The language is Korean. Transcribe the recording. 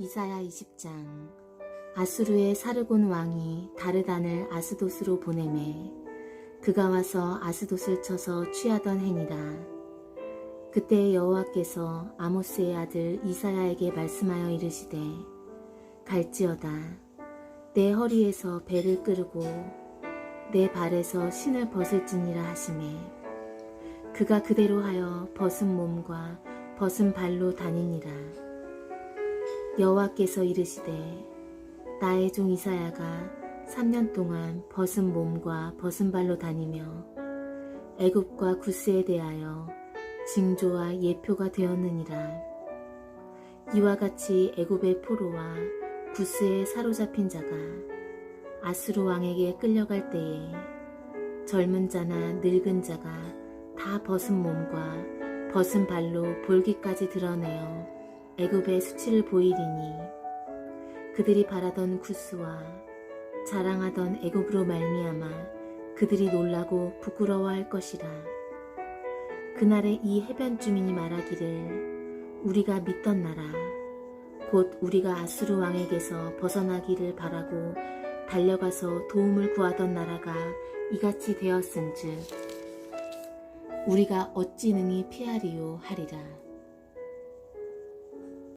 이사야 20장. 아수르의 사르곤 왕이 다르단을 아스돗으로 보내매 그가 와서 아스돗을 쳐서 취하던 해니라. 그때 여호와께서 아모스의 아들 이사야에게 말씀하여 이르시되 갈지어다. 내 허리에서 배를 끄르고 내 발에서 신을 벗을지니라 하시매. 그가 그대로 하여 벗은 몸과 벗은 발로 다니니라 여호와께서 이르시되 나의 종 이사야가 3년 동안 벗은 몸과 벗은 발로 다니며 애굽과 구스에 대하여 징조와 예표가 되었느니라. 이와 같이 애굽의 포로와 구스에 사로잡힌 자가 아수르 왕에게 끌려갈 때에 젊은 자나 늙은 자가 다 벗은 몸과 벗은 발로 볼기까지 드러내어 애굽의 수치를 보이리니 그들이 바라던 구스와 자랑하던 애굽으로 말미암아 그들이 놀라고 부끄러워할 것이라. 그날에 이 해변 주민이 말하기를 우리가 믿던 나라 곧 우리가 아수르 왕에게서 벗어나기를 바라고 달려가서 도움을 구하던 나라가 이같이 되었은즉 우리가 어찌 능히 피하리요 하리라